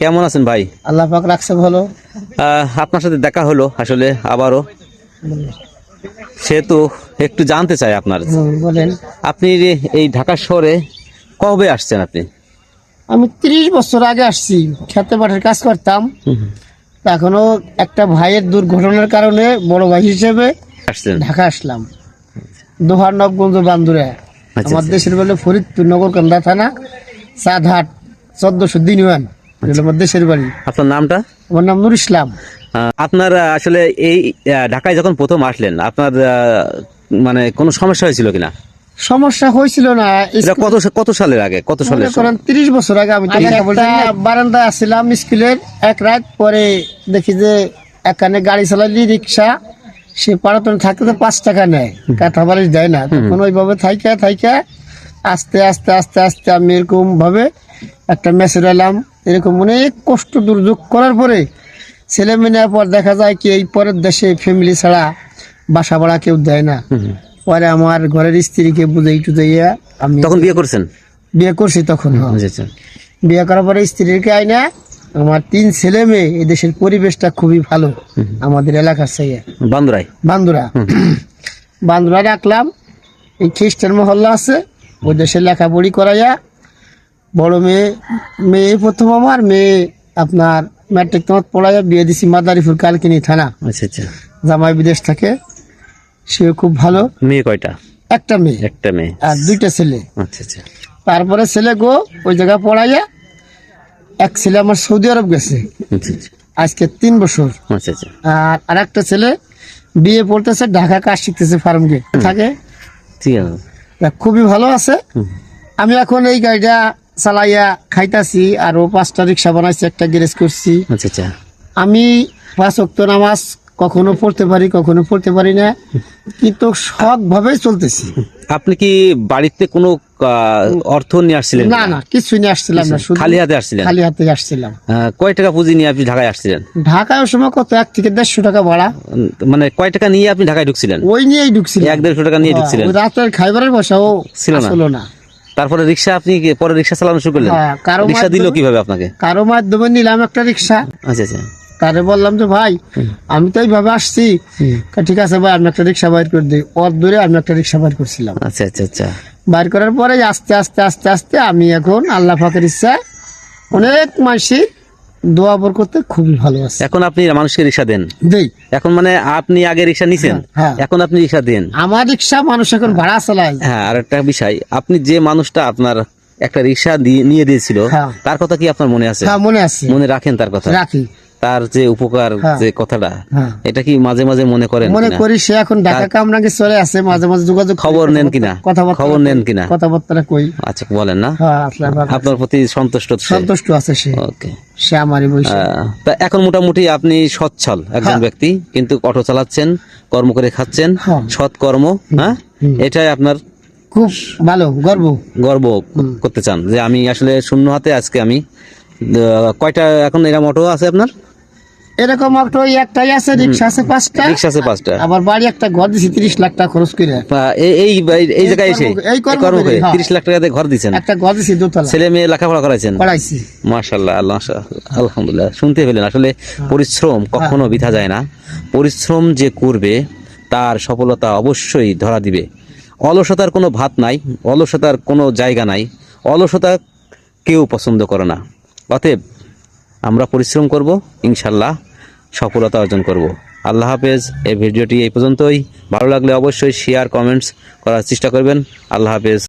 কেমন আছেন ভাই? আল্লাহ পাক রাখছে ভালো। আপনার সাথে দেখা হলো আসলে আবারও। সেহেতু একটু জানতে চাই আপনার। বলেন। আপনি এই ঢাকা শহরে কবে আসছেন আপনি? আমি ত্রিশ বছর আগে আসছি খেতে পাটের কাজ করতাম। এখনও একটা ভাইয়ের দুর্ঘটনার কারণে বড় ভাই হিসেবে আসছেন। ঢাকা আসলাম। দোহার নবগঞ্জ বান্দুরা। আচ্ছা, আমার আচ্ছা। দেশের বলে ফরিদপুর নগরকান্দা থানা সাতহাট চোদ্দশো দিন ওয়ান আমার দেশের বাড়ি আপনার নামটা? আমার নাম নুর ইসলাম। আপনার আসলে এই ঢাকায় যখন প্রথম আসলেন আপনার মানে কোনো সমস্যা হয়েছিল কিনা? সমস্যা হয়েছিল না। কত কত সালের আগে? কত সালের মনে তিরিশ বছর আগে আমি বারান্দায় আসছিলাম স্কুলের এক রাত পরে দেখি যে এখানে গাড়ি চালালি রিক্সা সে পাড়াতন থাকতে তো পাঁচ টাকা নেয় কাঠা বালিশ দেয় না। তখন ওইভাবে থাইকা থাইকা আস্তে আস্তে আস্তে আস্তে আমি এরকম ভাবে একটা মেসেজ এলাম এরকম অনেক কষ্ট দুর্যোগ করার পরে ছেলে মেয়ে পর দেখা যায় কি এই পরের দেশে ফ্যামিলি ছাড়া বাসা ভাড়া কেউ দেয় না। পরে আমার ঘরের স্ত্রীকে বুঝাই টুজাইয়া আমি তখন বিয়ে করছেন? বিয়ে করছি তখন। হ্যাঁ। বিয়ে করার পরে স্ত্রীকে আইনা আমার তিন ছেলে মেয়ে এই দেশের পরিবেশটা খুবই ভালো আমাদের এলাকার থেকে বান্দুরাই? বান্দুরা। বান্দুরা রাখলাম এই খ্রিস্টান মহল্লা আছে ওই দেশে লেখাপড়ি করাইয়া বড় মেয়ে মেয়ে প্রথম আমার মেয়ে আপনার ম্যাট্রিক তোমার পড়াইয়া বিয়ে দিছি মাদারীপুর কালকিনি থানা। আচ্ছা আচ্ছা। জামাই বিদেশ থাকে সেও খুব ভালো। মেয়ে কয়টা? একটা মেয়ে। একটা মেয়ে। আর দুইটা ছেলে। আচ্ছা আচ্ছা। তারপরে ছেলে গো ওই জায়গায় পড়াইয়া এক ছেলে আমার সৌদি আরব গেছে। আজকে তিন বছর। আচ্ছা আর একটা ছেলে বিয়ে পড়তেছে ঢাকা কাজ শিখতেছে ফার্ম গিয়ে থাকে? ঠিক আছে। তা খুবই ভালো আছে। আমি এখন এই গাড়িটা চালাইয়া খাইতাছি আর ও পাঁচটা রিক্সা বানাইছি একটা গ্যারেজ করছি আচ্ছা আচ্ছা। আমি পাঁচ অক্ত নামাজ কখনো পড়তে পারি কখনো পড়তে পারি না কিন্তু সৎ ভাবে চলতেছি। আপনি কি বাড়িতে কোনো অর্থ নিয়ে আসছিলেন? না না কিছু নিয়ে আসছিলাম না শুধু খালি হাতে আসছিলেন? খালি হাতে আসছিলাম। কয় টাকা পুঁজি নিয়ে আপনি ঢাকায় আসছিলেন? ঢাকায় ওই সময় কত এক থেকে দেড়শো টাকা ভাড়া। মানে কয় টাকা নিয়ে আপনি ঢাকায় ঢুকছিলেন? ওই নিয়েই ঢুকছিলেন এক দেড়শো টাকা নিয়ে ঢুকছিলেন? রাতের খাইবারের পয়সাও ছিল না? তারপরে রিক্সা আপনি পরে রিক্সা চালানো শুরু করলেন? হ্যাঁ, কারও রিক্সা দিল কীভাবে আপনাকে? কারও মাধ্যমে নিলাম একটা রিক্সা। আচ্ছা আচ্ছা। তারে বললাম যে ভাই আমি তো এইভাবে আসছি। ঠিক আছে ভাই আমি একটা রিক্সা বাইর করে দিই ওর দূরে আমি একটা রিক্সা বাইর করছিলাম। আচ্ছা আচ্ছা আচ্ছা। বাইর করার পরে আস্তে আস্তে আস্তে আস্তে আমি এখন আল্লাহ ফাঁকের ইচ্ছা অনেক মাসি দোয়া বর করতে খুবই ভালো আছে। এখন আপনি মানুষকে রিক্সা দেন? দেই এখন মানে আপনি আগে রিক্সা নিছেন? হ্যাঁ। এখন আপনি রিক্সা দেন? আমার রিক্সা মানুষ এখন ভাড়া চালায়। হ্যাঁ আর একটা বিষয় আপনি যে মানুষটা আপনার একটা রিক্সা দিয়ে নিয়ে দিয়েছিল হ্যাঁ। তার কথা কি আপনার মনে আছে? হ্যাঁ মনে আছে। মনে রাখেন তার কথা? রাখি। তার যে উপকার হ্যাঁ। যে কথাটা হ্যাঁ। এটা কি মাঝে মাঝে মনে করেন মনে করি সে এখন ঢাকা কামরাঙ্গে চলে আসে মাঝে মাঝে যোগাযোগ খবর নেন কিনা? খবর নেন কিনা? কথাবার্তা কই? আচ্ছা বলেন না। হ্যাঁ আপনার প্রতি সন্তুষ্ট সন্তুষ্ট আছে সে। ওকে। সে আমারই বয়সী তা এখন মোটামুটি আপনি সচ্ছল একজন। ব্যক্তি কিন্তু অটো চালাচ্ছেন কর্ম করে খাচ্ছেন। সৎ কর্ম হ্যাঁ? এটাই আপনার খুব ভালো গর্ব। গর্ব করতে চান। যে আমি আসলে শূন্য হাতে আজকে আমি কয়টা এখন এরকম অটো আছে আপনার? এরকম একটাই আছে রিক্সা আছে পাঁচটা। রিক্সা আছে পাঁচটা। আবার বাড়ি একটা ঘর দিছি তিরিশ লাখ টাকা খরচ করে। এই এই এই জায়গায় এসে? এই কর্ম করে, হ্যাঁ। তিরিশ লাখ ঘর একটা ঘর দিছি দোতলা। ছেলে মেয়ে লেখাপড়া করাইছেন? পড়াইছি মাশাল্লাহ আল্লাহ আলহামদুলিল্লাহ শুনতে পেলেন। আসলে পরিশ্রম কখনো বৃথা যায় না। পরিশ্রম যে করবে তার সফলতা অবশ্যই ধরা দিবে। অলসতার কোনো ভাত নাই অলসতার কোনো জায়গা নাই। অলসতা কেউ পছন্দ করে না। অতএব আমরা পরিশ্রম করব ইনশাল্লাহ সফলতা অর্জন করব। আল্লাহ হাফেজ, এই ভিডিওটি এই পর্যন্তই। ভালো লাগলে অবশ্যই শেয়ার কমেন্টস করার চেষ্টা করবেন। আল্লাহ হাফেজ।